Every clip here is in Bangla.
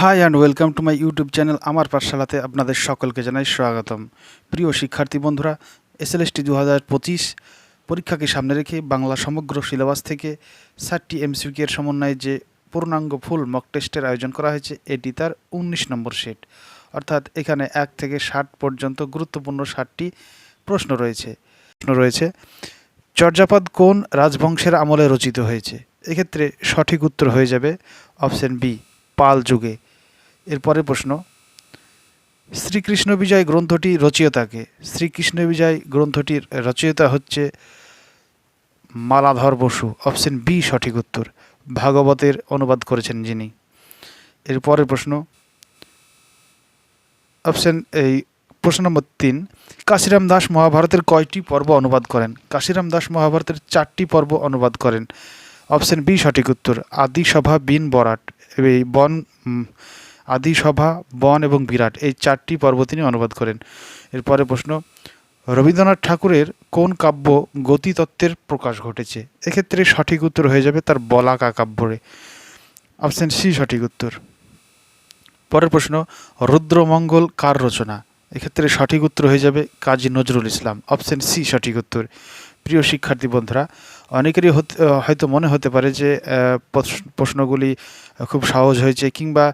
Hi and welcome to my YouTube channel আমার পাঠশালাতে আপনাদের সকলকে জানাই স্বাগতম। প্রিয় শিক্ষার্থী বন্ধুরা এসএলএসটি দু হাজার পঁচিশ পরীক্ষাকে সামনে রেখে বাংলা সমগ্র সিলেবাস থেকে ষাটটি এমসিউকের সমন্বয়ে যে পূর্ণাঙ্গ ফুল মক টেস্টের আয়োজন করা হয়েছে, এটি তার উনিশ নম্বর সেট অর্থাৎ এখানে এক থেকে ষাট পর্যন্ত গুরুত্বপূর্ণ ষাটটি প্রশ্ন রয়েছে। প্রশ্ন রয়েছে, চর্যাপদ কোন রাজবংশের আমলে রচিত হয়েছে? এক্ষেত্রে সঠিক উত্তর হয়ে যাবে অপশন বি পাল যুগে। এরপরে প্রশ্ন, শ্রীকৃষ্ণ বিজয় গ্রন্থটি রচয়িতাকে শ্রীকৃষ্ণ বিজয় গ্রন্থটির রচয়িতা হচ্ছে মালাধর বসু, অপশন বি, সঠিক উত্তর। ভাগবতের অনুবাদ করেছেন যিনি। এরপরের প্রশ্ন, অপশন এই প্রশ্ন নম্বর তিন, কাশিরাম দাস মহাভারতের কয়টি পর্ব অনুবাদ করেন? কাশিরাম দাস মহাভারতের চারটি পর্ব অনুবাদ করেন। অপশন বি, সঠিক উত্তর, আদিসভা বিন বরাট, এই বন আদিসভা, বন এবং বিরাট এই চারটি পর্ব তিনি অনুবাদ করেন। এরপরে প্রশ্ন, রবীন্দ্রনাথ ঠাকুরের কোন কাব্য গতিতত্ত্বের প্রকাশ ঘটেছে? এক্ষেত্রে সঠিক উত্তর হয়ে যাবে তার বলাকা কাব্যরে। অপশন সি, সঠিক উত্তর। পরের প্রশ্ন, রুদ্রমঙ্গল কার রচনা? এক্ষেত্রে সঠিক উত্তর হয়ে যাবে কাজী নজরুল ইসলাম। অপশন সি, সঠিক উত্তর। প্রিয় শিক্ষার্থী বন্ধুরা, অনেকেরই হয়তো মনে হতে পারে যে প্রশ্ন- প্রশ্নগুলি খুব সহজ হয়েছে কিংবা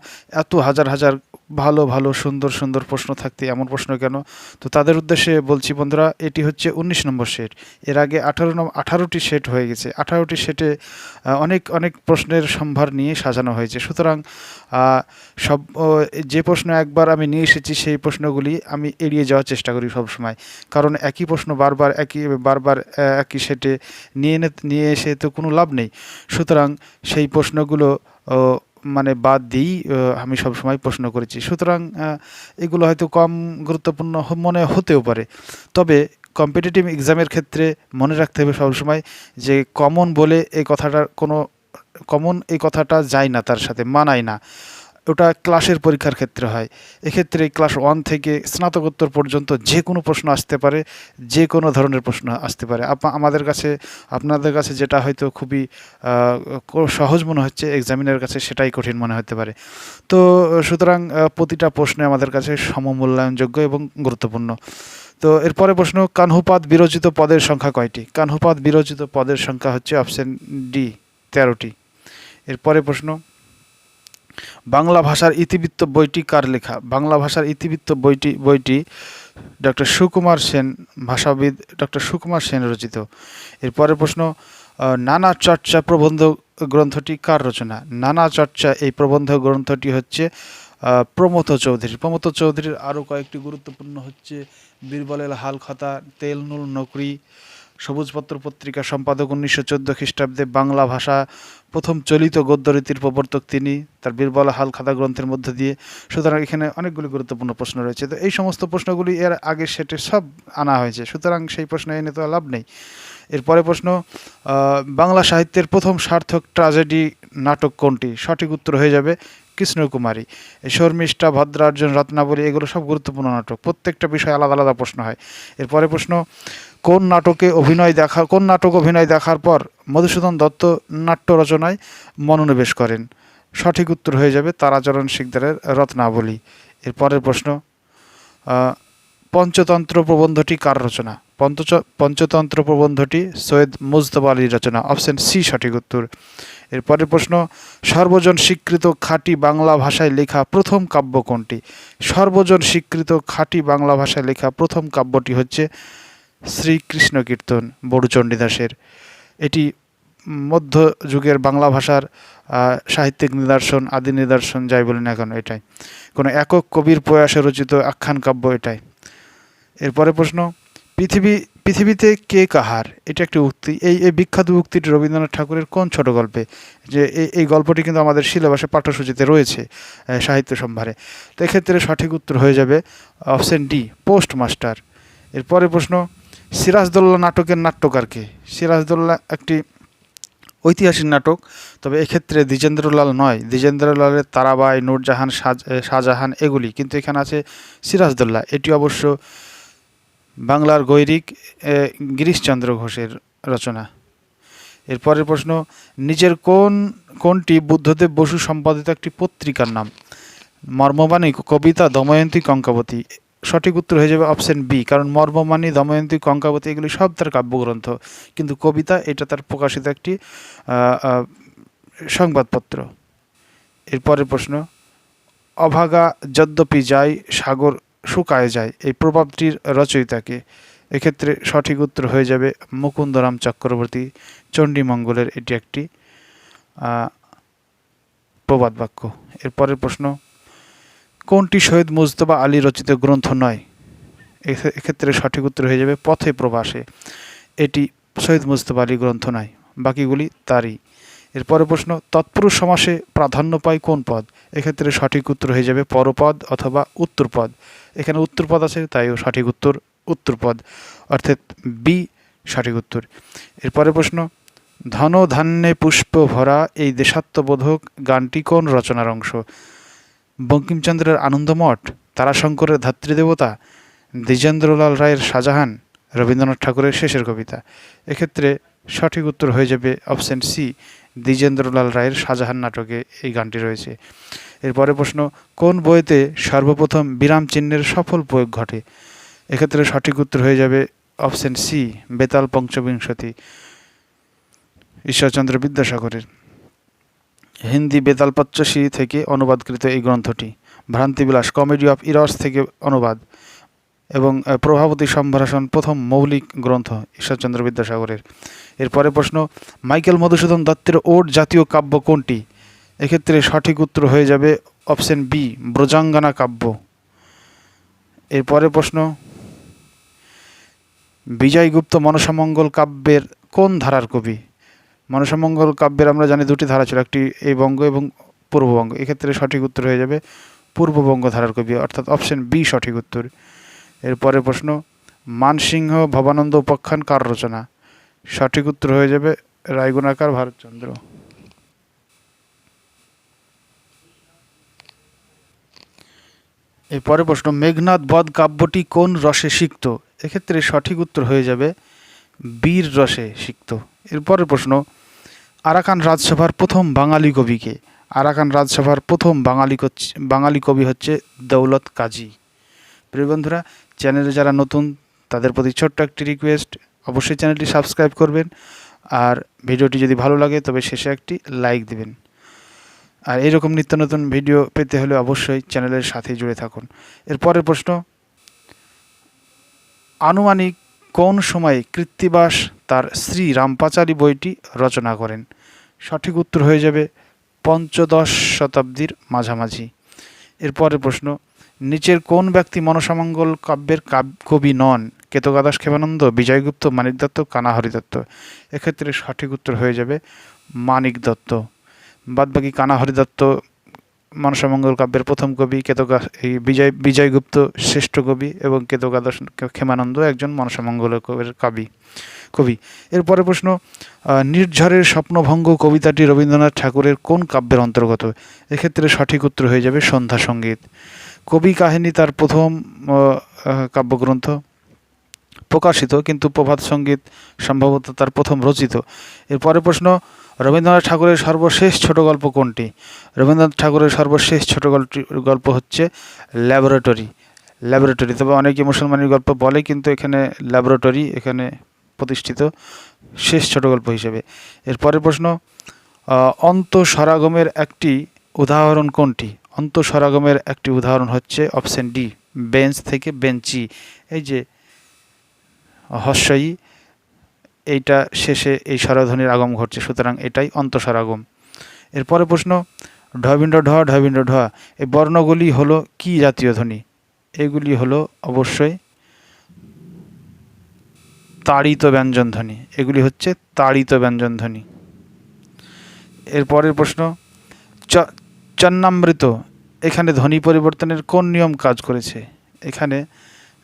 এত হাজার হাজার ভালো ভালো, সুন্দর সুন্দর প্রশ্ন থাকতে এমন প্রশ্ন কেন? তো তাদের উদ্দেশ্যে বলছি বন্ধুরা, এটি হচ্ছে উনিশ নম্বর সেট এর আগে আঠারো নম্বর আঠারোটি সেট হয়ে গেছে। আঠারোটি সেটে অনেক অনেক প্রশ্নের সম্ভার নিয়ে সাজানো হয়েছে। সুতরাং সব যে প্রশ্ন একবার আমি নিয়ে এসেছি সেই প্রশ্নগুলি আমি এড়িয়ে যাওয়ার চেষ্টা করি সবসময়। কারণ একই প্রশ্ন বারবার একই বারবার একই সেটে নিয়ে নিয়ে এসে তো কোনো লাভ নেই। সুতরাং সেই প্রশ্নগুলো মানে বাদ দিয়েই আমি সবসময় প্রশ্ন করেছি। সুতরাং এগুলো হয়তো কম গুরুত্বপূর্ণ মনে হতেও পারে। তবে কম্পিটিটিভ এক্সামের ক্ষেত্রে মনে রাখতে হবে সবসময় যে কমন বলে এই কথাটার কোনো কমন এই কথাটা যায় না তার সাথে, মানায় না। ওটা ক্লাসের পরীক্ষার ক্ষেত্রে হয়। এক্ষেত্রে ক্লাস ওয়ান থেকে স্নাতকোত্তর পর্যন্ত যে কোনো প্রশ্ন আসতে পারে, যে কোনো ধরনের প্রশ্ন আসতে পারে। আমাদের কাছে, আপনাদের কাছে যেটা হয়তো খুবই সহজ মনে হচ্ছে এক্সামিনের কাছে সেটাই কঠিন মনে হতে পারে। তো, সুতরাং প্রতিটা প্রশ্নে আমাদের কাছে সমমূল্যায়নযোগ্য এবং গুরুত্বপূর্ণ। তো এরপরে প্রশ্ন, কানহুপাত বিরোচিত পদের সংখ্যা কয়টি? কানহুপাত বিরোচিত পদের সংখ্যা হচ্ছে অপশন ডি তেরোটি। এরপরে প্রশ্ন বাংলা ভাষার ইতিবৃত্ত বইটি কার লেখা? বাংলা ভাষার ইতিবৃত্ত বইটি বইটি ডক্টর সুকুমার সেন, ভাষাবিদ ডক্টর সুকুমার সেন রচিত। এরপরের প্রশ্ন নানা চর্চা প্রবন্ধ গ্রন্থটি কার রচনা? নানা চর্চা এই প্রবন্ধ গ্রন্থটি হচ্ছে প্রমথ চৌধুরী প্রমথ চৌধুরীর আরও কয়েকটি গুরুত্বপূর্ণ হচ্ছে, বীরবলের হালখাতা, তেলনুল নকরি সবুজপত্র পত্রিকা সম্পাদক উনিশশো চোদ্দ খ্রিস্টাব্দে বাংলা ভাষা প্রথম চলিত গদ্যরীতির প্রবর্তক তিনি। তার বীরবল হাল হালখাতা গ্রন্থের মধ্য দিয়ে। সুতরাং এখানে অনেকগুলি গুরুত্বপূর্ণ প্রশ্ন রয়েছে। তো এই সমস্ত প্রশ্নগুলি এর আগে সেটে সব আনা হয়েছে। সুতরাং সেই প্রশ্ন এনে তো লাভ নেই। এরপরে প্রশ্ন বাংলা সাহিত্যের প্রথম সার্থক ট্রাজেডি নাটক কোনটি? সঠিক উত্তর হয়ে যাবে কৃষ্ণকুমারী। এই শর্মিষ্ঠা, ভদ্রার্জুন, রত্নাবলী, এগুলো সব গুরুত্বপূর্ণ নাটক। প্রত্যেকটা বিষয় আলাদা আলাদা প্রশ্ন হয়। এরপরে প্রশ্ন কোন নাটকে অভিনয় দেখা কোন নাটক অভিনয় দেখার পর মধুসূদন দত্ত নাট্য রচনায় মনোনিবেশ করেন? সঠিক উত্তর হয়ে যাবে তারাচরণ শিকদারের রত্নাবলী। এরপরের প্রশ্ন পঞ্চতন্ত্র প্রবন্ধটি কার রচনা? পঞ্চচ পঞ্চতন্ত্র প্রবন্ধটি সৈয়দ মুজতবা আলীর রচনা। অপশন সি, সঠিক উত্তর। এরপরের প্রশ্ন সর্বজন স্বীকৃত খাঁটি বাংলা ভাষায় লেখা প্রথম কাব্য কোনটি? সর্বজন স্বীকৃত খাঁটি বাংলা ভাষায় লেখা প্রথম কাব্যটি হচ্ছে শ্রীকৃষ্ণ কীর্তন বড়ুচণ্ডীদাসের। এটি মধ্যযুগের বাংলা ভাষার সাহিত্যিক নিদর্শন, আদি নিদর্শন, যাই বলি না কেন এটাই। কোনো একক কবির প্রয়াসে রচিত আখ্যান কাব্য এটাই। এরপরে প্রশ্ন, পৃথিবী, পৃথিবীতে কে কাহার? এটা একটি উক্তি। এই এই বিখ্যাত উক্তিটি রবীন্দ্রনাথ ঠাকুরের কোন ছোট গল্পে? যে এই এই গল্পটি কিন্তু আমাদের সিলেবাসে পাঠ্যসূচিতে রয়েছে সাহিত্য সম্ভারে। তো এক্ষেত্রে সঠিক উত্তর হয়ে যাবে অপশন ডি পোস্ট মাস্টার এরপরে প্রশ্ন সিরাজদৌল্লা নাটকের নাট্যকারকে। সিরাজদৌল্লা একটি ঐতিহাসিক নাটক, তবে এক্ষেত্রে দ্বিজেন্দ্রলাল নয়। দ্বিজেন্দ্রলালের তারাবাই, নূরজাহান শাহ- শাহজাহান এগুলি। কিন্তু এখানে আছে সিরাজদৌল্লা। এটি অবশ্য বাংলার গৈরিক গিরিশচন্দ্র ঘোষের রচনা। এরপরের প্রশ্ন, নিজের কোন, কোনটি বুদ্ধদেব বসু সম্পাদিত একটি পত্রিকার নাম? মর্মবাণী, কবিতা, দময়ন্তী, কঙ্কাবতী। সঠিক উত্তর হয়ে যাবে অপশন বি, কারণ মর্মবাণী দময়ন্তী, কঙ্কাবতী এগুলি সব তার কাব্যগ্রন্থ। কিন্তু কবিতা, এটা তার প্রকাশিত একটি সংবাদপত্র। এরপরের প্রশ্ন, অভাগা যদ্যপি যায়, সাগর শুকায় যায়, এই প্রভাবটির রচয়িতাকে। এক্ষেত্রে সঠিক উত্তর হয়ে যাবে মুকুন্দরাম চক্রবর্তী, চণ্ডীমঙ্গলের এটি একটি প্রবাদ বাক্য। এরপরের প্রশ্ন কোনটি শহীদ মুজতবা আলী রচিত গ্রন্থ নয়? এক্ষে- এক্ষেত্রে সঠিক উত্তর হয়ে যাবে পথে প্রবাসে। এটি শহীদ মুজতবা আলী গ্রন্থ নয়, বাকিগুলি তারই। এরপরে প্রশ্ন, তৎপুরুষ সমাসে প্রাধান্য পায় কোন পদ? এক্ষেত্রে সঠিক উত্তর হয়ে যাবে পরপদ অথবা উত্তরপদ। এখানে উত্তরপদ আছে, তাইও সঠিক উত্তর উত্তরপদ। অর্থাৎ বি, সঠিক উত্তর। এরপরে প্রশ্ন ধন ধান্যে পুষ্প ভরা এই দেশাত্মবোধক গানটি কোন রচনার অংশ? বঙ্কিমচন্দ্রের আনন্দমঠ, তারাশঙ্করের ধাত্রীদেবতা, দ্বিজেন্দ্রলাল রায়ের শাহজাহান, রবীন্দ্রনাথ ঠাকুরের শেষের কবিতা। এক্ষেত্রে সঠিক উত্তর হয়ে যাবে অপশন সি, দ্বিজেন্দ্রলাল রায়ের শাহজাহান নাটকে এই গানটি রয়েছে। এরপরে প্রশ্ন, কোন বইতে সর্বপ্রথম বিরাম চিহ্নের সফল প্রয়োগ ঘটে? এক্ষেত্রে সঠিক উত্তর হয়ে যাবে অপশন সি, বেতাল পঞ্চবিংশতি, ঈশ্বরচন্দ্র বিদ্যাসাগরের। হিন্দি বেতাল থেকে অনুবাদকৃত এই গ্রন্থটি। ভ্রান্তিবিলাস, কমেডি অফ ইরস থেকে অনুবাদ এবং প্রভাবতী সম্ভাষণ প্রথম মৌলিক গ্রন্থ ঈশ্বরচন্দ্র বিদ্যাসাগরের। এরপরে প্রশ্ন, মাইকেল মধুসূদন দত্তের ওট জাতীয় কাব্য কোনটি? এক্ষেত্রে সঠিক উত্তর হয়ে যাবে অপশন বি, ব্রজাঙ্গনা কাব্য। এরপরে প্রশ্ন, বিজয়গুপ্ত মনসামঙ্গল কাব্যের কোন ধারার কবি? মনসামঙ্গল কাব্যের আমরা জানি দুটি ধারা ছিল, একটি এই বঙ্গ এবং পূর্ববঙ্গ। এক্ষেত্রে সঠিক উত্তর হয়ে যাবে পূর্ববঙ্গ ধারার কবি, অর্থাৎ অপশন বি সঠিক উত্তর। এরপরে প্রশ্ন, মানসিংহ ভবানন্দ উপাখ্যান কার রচনা? সঠিক উত্তর হয়ে যাবে রায়গুণাকার ভারতচন্দ্র। এরপরে প্রশ্ন মেঘনাথ বধ কাব্যটি কোন রসে সিক্ত? এক্ষেত্রে সঠিক উত্তর হয়ে যাবে বীর রসে সিক্ত। এরপরের প্রশ্ন আরাকান রাজসভার প্রথম বাঙালি কবিকে। আরাকান রাজসভার প্রথম বাঙালি বাঙালি কবি হচ্ছে দৌলত কাজী। প্রিয় বন্ধুরা, চ্যানেলে যারা নতুন, তাদের প্রতি ছোট্ট একটি রিকোয়েস্ট অবশ্যই চ্যানেলটি সাবস্ক্রাইব করবেন। আর ভিডিওটি যদি ভালো লাগে, তবে শেষে একটি লাইক দেবেন। আর এরকম নিত্য নতুন ভিডিও পেতে হলে অবশ্যই চ্যানেলের সাথে জুড়ে থাকুন। এরপরের প্রশ্ন, আনুমানিক কোন সময়ে কৃত্তিবাস তার শ্রী রামপাচারী বইটি রচনা করেন। সঠিক উত্তর হয়ে যাবে পঞ্চদশ শতাব্দীর মাঝামাঝি। এরপরের প্রশ্ন, নিচের কোন ব্যক্তি মনসামঙ্গল কাব্যের কাব- কবি নন? কেতকাদাস ক্ষেমানন্দ বিজয়গুপ্ত মানিক দত্ত কানাহরি দত্ত। এক্ষেত্রে সঠিক উত্তর হয়ে যাবে মানিক দত্ত। বাদবাকি কানাহরি দত্ত, মনসামঙ্গল কাব্যের প্রথম কবি, কেতকা, এই বিজয় বিজয়গুপ্ত শ্রেষ্ঠ কবি এবং কেতকাদাস ক্ষেমানন্দ একজন মনসামঙ্গল কবির কবি। কবি। এরপরে প্রশ্ন নির্ঝরের স্বপ্নভঙ্গ কবিতাটি রবীন্দ্রনাথ ঠাকুরের কোন কাব্যের অন্তর্গত? এক্ষেত্রে সঠিক উত্তর হয়ে যাবে সন্ধ্যা সংগীত। কবি কাহিনী তার প্রথম কাব্যগ্রন্থ। প্রকাশিত, কিন্তু প্রভাত সংগীত সম্ভবত তার প্রথম রচিত। এরপরে প্রশ্ন, রবীন্দ্রনাথ ঠাকুরের সর্বশেষ ছোট গল্প কোনটি? রবীন্দ্রনাথ ঠাকুরের সর্বশেষ ছোট গল্প হচ্ছে ল্যাবরেটরি। ল্যাবরেটরি, তবে অনেকে মুসলমানের গল্প বলে, কিন্তু এখানে ল্যাবরেটরি, এখানে প্রতিষ্ঠিত শেষ ছোট গল্প হিসেবে এরপরের প্রশ্ন অন্তঃসরাগমের একটি উদাহরণ কোনটি? অন্তঃসরাগমের একটি উদাহরণ হচ্ছে অপশন ডি, বেঞ্চ থেকে বেঞ্চি। এই যে হস্যই এইটা শেষে এই স্বরধ্বনির আগম ঘটছে, সুতরাং এটাই অন্তঃস্বরাগম এরপরে প্রশ্ন ঢবিন্ড ঢ ঢবিন্ড ঢ, এই বর্ণগুলি হলো কি জাতীয় ধ্বনি? এগুলি হলো অবশ্যই তাড়িত ব্যঞ্জন ধ্বনি এগুলি হচ্ছে তাড়িত ব্যঞ্জন ধ্বনি এরপরের প্রশ্ন, চ, চন্নামৃত এখানে ধ্বনি পরিবর্তনের কোন নিয়ম কাজ করেছে? এখানে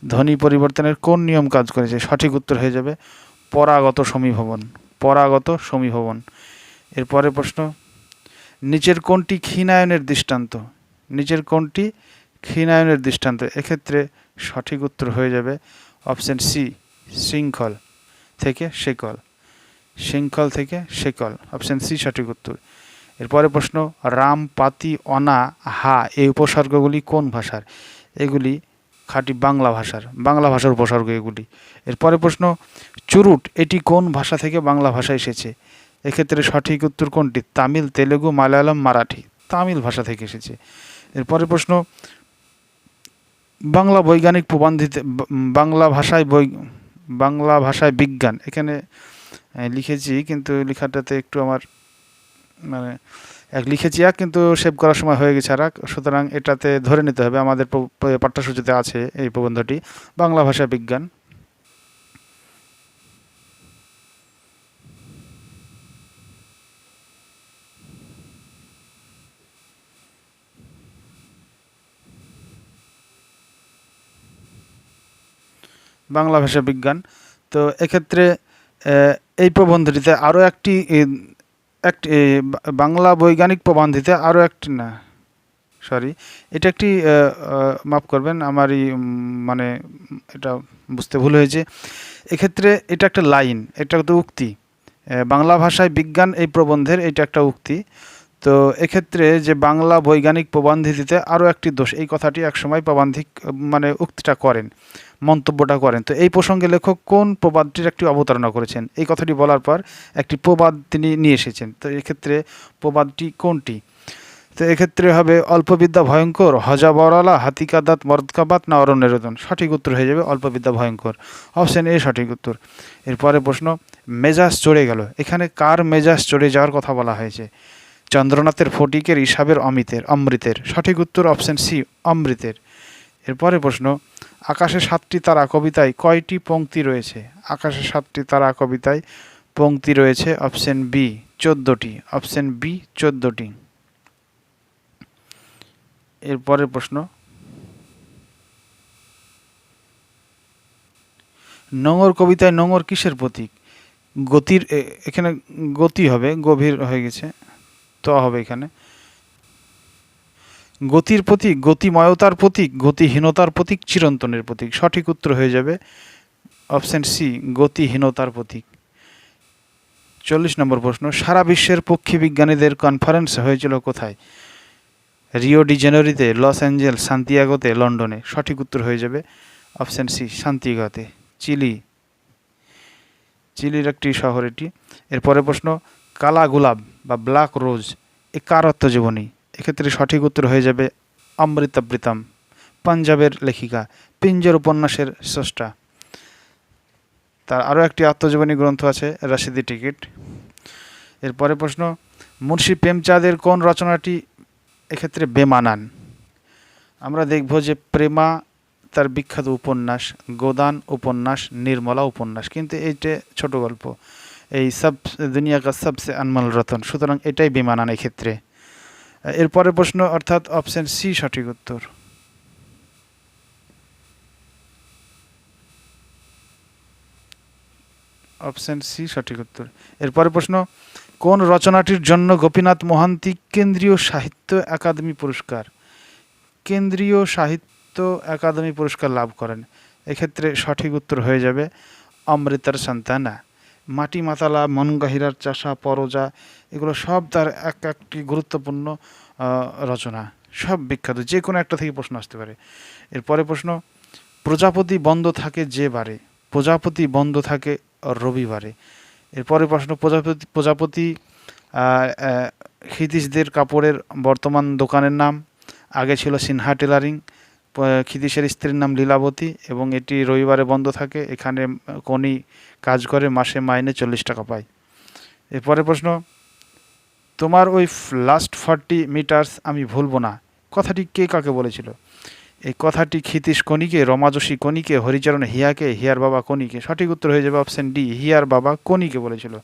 ধ্বনি পরিবর্তনের কোন নিয়ম কাজ করেছে? সঠিক উত্তর হয়ে যাবে পরাগত সমীভবন পরাগত সমীভবন। এরপরের প্রশ্ন, নিচের কোনটি ক্ষীণায়নের দৃষ্টান্ত? নিচের কোনটি ক্ষীণায়নের দৃষ্টান্ত? এক্ষেত্রে সঠিক উত্তর হয়ে যাবে অপশন সি শৃঙ্খল থেকে শেকল। শৃঙ্খল থেকে শেকল। অপশান সি, সঠিক উত্তর। এরপরে প্রশ্ন, রাম, পাতি, অনা, হা, এই উপসর্গগুলি কোন ভাষার? এগুলি খাঁটি বাংলা ভাষার। বাংলা ভাষার উপসর্গ এগুলি। এরপরে প্রশ্ন, চুরুট, এটি কোন ভাষা থেকে বাংলা ভাষা এসেছে? এক্ষেত্রে সঠিক উত্তর কোনটি? তামিল, তেলেগু, মালায়ালাম, মারাঠি। তামিল ভাষা থেকে এসেছে। এরপরে প্রশ্ন, বাংলা বৈজ্ঞানিক প্রবন্ধিতে, বাংলা ভাষায় বৈ বাংলা ভাষায় বিজ্ঞান। এখানে লিখেছি, কিন্তু লেখাটাতে একটু আমার মানে এক লিখেছি এক কিন্তু সেভ করার সময় হয়ে গেছে আর এক। সুতরাং এটাতে ধরে নিতে হবে, আমাদের পাঠ্যসূচিতে আছে এই প্রবন্ধটি, বাংলা ভাষা বিজ্ঞান। বাংলা ভাষা বিজ্ঞান। তো এক্ষেত্রে এই প্রবন্ধটিতে আরও একটি একটি বাংলা বৈজ্ঞানিক প্রবন্ধিতে আরও একটি না সরি এটা একটি মাফ করবেন, আমারই মানে এটা বুঝতে ভুল হয়েছে। এক্ষেত্রে এটা একটা লাইন, এটা একটা উক্তি। বাংলা ভাষায় বিজ্ঞান এই প্রবন্ধের এটা একটা উক্তি। তো এক্ষেত্রে যে বাংলা বৈজ্ঞানিক প্রবন্ধিতে আরও একটি দোষ, এই কথাটি একসময় প্রবন্ধিক মানে উক্তিটা করেন, মন্তব্যটা করেন। তো এই প্রসঙ্গে লেখক কোন প্রবাদটির একটি অবতারণা করেছেন? এই কথাটি বলার পর একটি প্রবাদ তিনি নিয়ে এসেছেন। তো এক্ষেত্রে প্রবাদটি কোনটি? তো এক্ষেত্রে হবে, অল্পবিদ্যা ভয়ঙ্কর, হজা বড়ালা, হাতিকা দাঁত মরদকাবাত না অরণ্যরোদন সঠিক উত্তর হয়ে যাবে, অল্পবিদ্যা ভয়ঙ্কর। অপশন এ সঠিক উত্তর। এরপরে প্রশ্ন, মেজাজ চড়ে গেল। এখানে কার মেজাজ চড়ে যাওয়ার কথা বলা হয়েছে? চন্দ্রনাথের ফটিকের, ইসাবের, অমিতের, অমৃতের। সঠিক উত্তর অপশন সি, অমৃতের। এরপরে প্রশ্ন, আকাশে সাতটি তারা কবিতায় কয়টি পংক্তি রয়েছে? আকাশে সাতটি তারা কবিতায় পংক্তি রয়েছে, অপশন বি, চোদ্দোটি। অপশন বি, চোদ্দোটি। এরপরের প্রশ্ন, নোঙর কবিতায় নোঙর কিসের প্রতীক? গতির এখানে গতি হবে, গভীর হয়ে গেছে। তো হবে এখানে। গতির প্রতীক, গতিময়তার প্রতীক, গতিহীনতার প্রতীক, চিরন্তনের প্রতীক। সঠিক উত্তর হয়ে যাবে অপশন সি, গতিহীনতার প্রতীক। চল্লিশ নম্বর প্রশ্ন, সারা বিশ্বের পক্ষী বিজ্ঞানীদের কনফারেন্স হয়েছিল কোথায়? রিও ডি জেনেরিতে, লস অ্যাঞ্জেলস, সান্তিয়াগোতে, লন্ডনে। সঠিক উত্তর হয়ে যাবে অপশন সি, সান্তিয়াগোতে, চিলি। চিলির একটি শহর এটি। এরপরে প্রশ্ন কালা গোলাপ বা ব্ল্যাক রোজ, এ কার আত্মজীবনী এক্ষেত্রে সঠিক উত্তর হয়ে যাবে অমৃতা প্রীতম পাঞ্জাবের লেখিকা, পিঞ্জর উপন্যাসের স্রষ্টা। তার আরও একটি আত্মজীবনী গ্রন্থ আছে, রাশিদি টিকিট। এরপরে প্রশ্ন, মুন্সি প্রেমচাঁদের কোন রচনাটি এক্ষেত্রে বেমানান? আমরা দেখব যে প্রেমা, তার বিখ্যাত উপন্যাস, গোদান উপন্যাস, নির্মলা উপন্যাস, কিন্তু এইটা ছোট গল্প। এই সব দুনিয়া কা সবসে আনমল রতন। সুতরাং এটাই বেমানান এক্ষেত্রে। এরপরে প্রশ্ন, অর্থাৎ অপশন সি, সঠিক উত্তর। অপশন সি, সঠিক উত্তর। এরপরে প্রশ্ন, কোন রচনাটির জন্য গোপীনাথ মহান্তি কেন্দ্রীয় সাহিত্য একাডেমি পুরস্কার? কেন্দ্রীয় সাহিত্য একাডেমি পুরস্কার লাভ করেন। এক্ষেত্রে সঠিক উত্তর হয়ে যাবে, অমৃতার সন্তানা। মাটি মাতালা মনগাহিরার চাষা পরজা এগুলো সব তার এক একটি গুরুত্বপূর্ণ রচনা। সব বিখ্যাত যে কোনো একটা থেকে প্রশ্ন আসতে পারে। এরপরে প্রশ্ন প্রজাপতি বন্ধ থাকে যে বারে? প্রজাপতি বন্ধ থাকে রবিবারে। এরপরে প্রশ্ন প্রজাপতি প্রজাপতি আহ, কাপড়ের বর্তমান দোকানের নাম? আগে ছিল সিনহা টেলারিং ক্ষিতীশের স্ত্রীর নাম লীলাবতী এবং এটি রবিবারে বন্ধ থাকে। এখানে কনি কাজ করে, মাসে মাইনে চল্লিশ টাকা পায়। এরপরে প্রশ্ন, তোমার ওই লাস্ট ফর্টি মিটার্স আমি ভুলবো না। কথাটি কে কাকে বলেছিল? এই কথাটি ক্ষিতীশ কনিকে রমাজসী কনিকে হরিচরণ হিয়াকে, হিয়ার বাবা কনিকে সঠিক উত্তর হয়ে যাবে অপশন ডি হিয়ার বাবা কনিকে বলেছিল।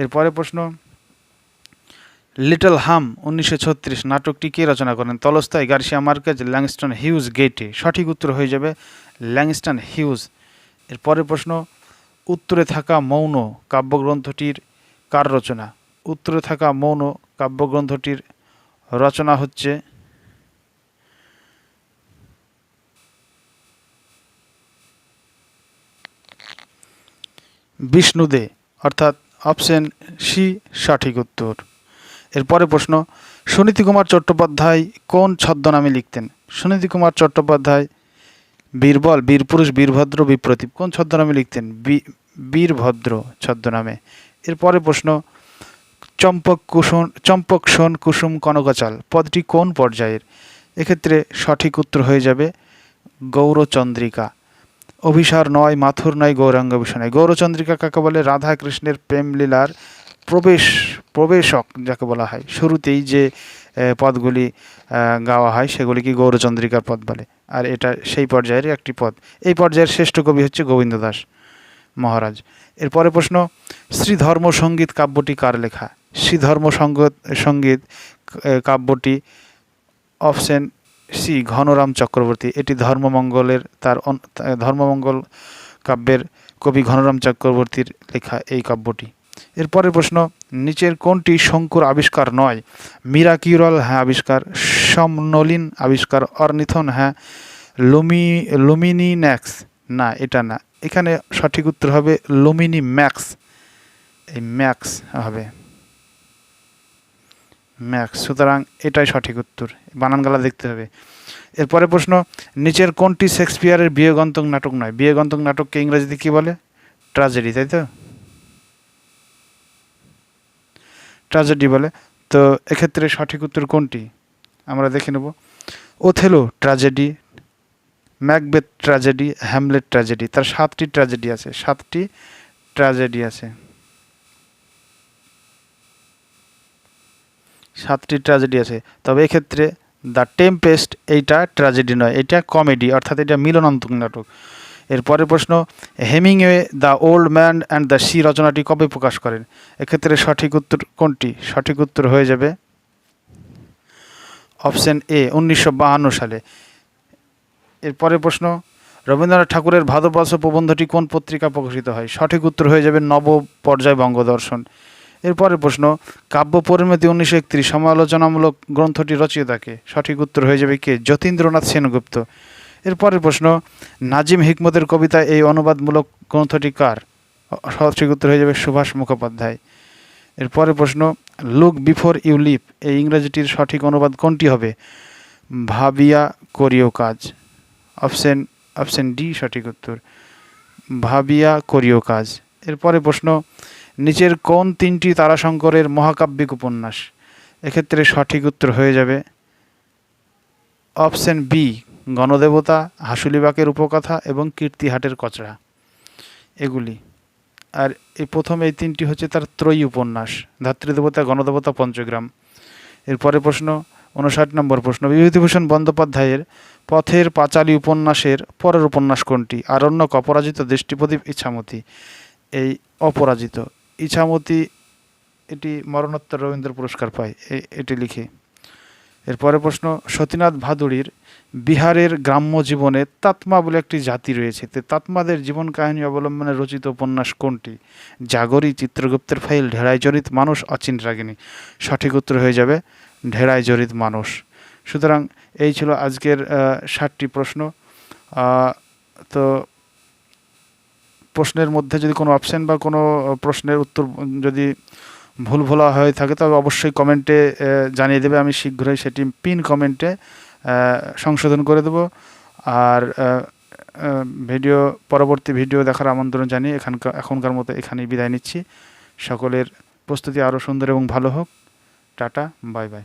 এরপরে প্রশ্ন লিটল হাম, উনিশশো ছত্রিশ নাটকটি কে রচনা করেন? Tolstoy Garcia Marquez, Langston Hughes Goethe. সঠিক উত্তর হয়ে যাবে ল্যাংস্টন হিউজ। এর পরের প্রশ্ন, উত্তরে থাকা মৌন কাব্যগ্রন্থটির কার রচনা? উত্তরে থাকা মৌন কাব্যগ্রন্থটির রচনা হচ্ছে বিষ্ণুদে, অর্থাৎ অপশন সি সঠিক উত্তর। এরপরে প্রশ্ন, সুনীতি কুমার চট্টোপাধ্যায় কোন ছদ্মনামে লিখতেন? সুনীতি কুমার চট্টোপাধ্যায়, বীরবল, বীরপুরুষ, বীরভদ্র বিপ্রতীপ কোন ছদ্মনামে লিখতেন? বীরভদ্র ছদ্মনামে। এরপরে প্রশ্ন, চম্পক কুসুম, চম্পক সোন কুসুম কনকাচাল পদটি কোন পর্যায়ের? এক্ষেত্রে সঠিক উত্তর হয়ে যাবে গৌরচন্দ্রিকা। অভিসার নয়, মাথুর নয়, গৌরাঙ্গ বিষয় নয়। গৌরচন্দ্রিকা কাকে বলে? রাধা কৃষ্ণের প্রেমলীলার প্রবেশ, প্রবেশক যাকে বলা হয়, শুরুতেই যে পদগুলি গাওয়া হয় সেগুলিকে গৌরচন্দ্রিকার পদ বলে। আর এটা সেই পর্যায়ের একটি পদ। এই পর্যায়ের শ্রেষ্ঠ কবি হচ্ছে গোবিন্দ দাস মহারাজ। এরপরে প্রশ্ন, শ্রীধর্ম সংগীত কাব্যটি কার লেখা? শ্রীধর্ম সংগীত সংগীত কাব্যটি অপশন সি, ঘনরাম চক্রবর্তী। এটি ধর্মমঙ্গলের তার ধর্মমঙ্গল কাব্যের কবি ঘনরাম চক্রবর্তীর লেখা এই কাব্যটি। এরপরের প্রশ্ন, নিচের কোনটি শঙ্কুর আবিষ্কার নয়? মিরাকিউরাল হ্যাঁ আবিষ্কার। সমনলিন, আবিষ্কার। অর্নিথন হ্যাঁ। লুমি লুমিনি ন্যাক্স না, এটা না। এখানে সঠিক উত্তর হবে লুমিনি ম্যাক্স এই ম্যাক্স হবে। ম্যাক্স, সুতরাং এটাই সঠিক উত্তর। বানানগালা দেখতে হবে। এরপরে প্রশ্ন, নিচের কোনটি শেক্সপিয়ারের বিয়োগন্তক নাটক নয়? বিয়োগন্তক নাটককে ইংরেজিতে কী বলে? ট্রাজেডি, তাই তো? ট্রাজেডি বলে। তো এক্ষেত্রে সঠিক উত্তর কোনটি? আমরা দেখে নেব। Othello tragedy Macbeth tragedy Hamlet tragedy তার সাতটি ট্র্যাজেডি আছে। সাতটি ট্র্যাজেডি আছে। সাতটি ট্র্যাজেডি আছে। তবে এক্ষেত্রে দ্য টেম্পেস্ট এইটা ট্র্যাজেডি নয় এটা কমেডি অর্থাৎ এটা মিলনান্তক নাটক। এরপরের প্রশ্ন Hemingway the old man and the sea রচনাটি কবে প্রকাশ করেন? এক্ষেত্রে সঠিক উত্তর কোনটি? সঠিক উত্তর হয়ে যাবে অপশন এ উনিশশো সালে। এরপরের প্রশ্ন, রবীন্দ্রনাথ ঠাকুরের ভাদবর্ষ প্রবন্ধটি কোন পত্রিকা প্রকাশিত হয়? সঠিক উত্তর হয়ে যাবে নব পর্যায় বঙ্গদর্শন। এরপরের প্রশ্ন, কাব্য পরিণতি উনিশশো একত্রিশ সমালোচনামূলক গ্রন্থটি রচয়িতাকে সঠিক উত্তর হয়ে যাবে কে? যতীন্দ্রনাথ সেনগুপ্ত। এরপরের প্রশ্ন, নাজিম হিকমতের কবিতা এই অনুবাদমূলক গ্রন্থটি কার? সঠিক উত্তর হয়ে যাবে সুভাষ মুখোপাধ্যায়। এরপরের প্রশ্ন, লুক বিফোর ইউ লিপ এই ইংরেজিটির সঠিক অনুবাদ কোনটি হবে? ভাবিয়া করিও কাজ। অপশন অপশন ডি, সঠিক উত্তর। ভাবিয়া করিও কাজ। এরপরে প্রশ্ন, নিচের কোন তিনটি তারাশঙ্করের মহাকাব্যিক উপন্যাস? এক্ষেত্রে সঠিক উত্তর হয়ে যাবে অপশন বি গণদেবতা, হাসুলিবাকের উপকথা এবং কীর্তিহাটের কচড়া। এগুলি। আর এই প্রথম এই তিনটি হচ্ছে তার ত্রয়ী উপন্যাস, ধাত্রীদেবতা, গণদেবতা, পঞ্চগ্রাম। এরপরে প্রশ্ন, উনষাট নম্বর প্রশ্ন, বিভূতিভূষণ বন্দ্যোপাধ্যায়ের পথের পাঁচালী উপন্যাসের পরের উপন্যাস কোনটি? আরণ্যক অপরাজিত দৃষ্টিপ্রদীপ ইছামতি। এই অপরাজিত। ইছামতি এটি মরণোত্তর রবীন্দ্র পুরস্কার পায় এটি লিখে। এরপরে প্রশ্ন, সতীনাথ ভাদুড়ির বিহারের গ্রাম্য জীবনে তাতমা বলে একটি জাতি রয়েছে। তো তাতমাদের জীবন কাহিনী অবলম্বনে রচিত উপন্যাস কোনটি? জাগরী, চিত্রগুপ্তের ফাইল, ঢেড়াই চরিত মানুষ, অচিন রাগিনী। সঠিক উত্তর হয়ে যাবে, ঢেড়াই জরিত মানুষ। সুতরাং এই ছিল আজকের ষাটটি প্রশ্ন। তো প্রশ্নের মধ্যে যদি কোনো অপশন বা কোনো প্রশ্নের উত্তর যদি ভুল ভোলা হয়ে থাকে, তবে অবশ্যই কমেন্টে জানিয়ে দেবে। আমি শীঘ্রই সেটি পিন কমেন্টে সংশোধন করে দেব। আর ভিডিও, পরবর্তী ভিডিও দেখার আমন্ত্রণ জানিয়ে এখানকার এখনকার মতো এখানেই বিদায় নিচ্ছি। সকলের প্রস্তুতি আরও সুন্দর এবং ভালো হোক। Tata, bye bye.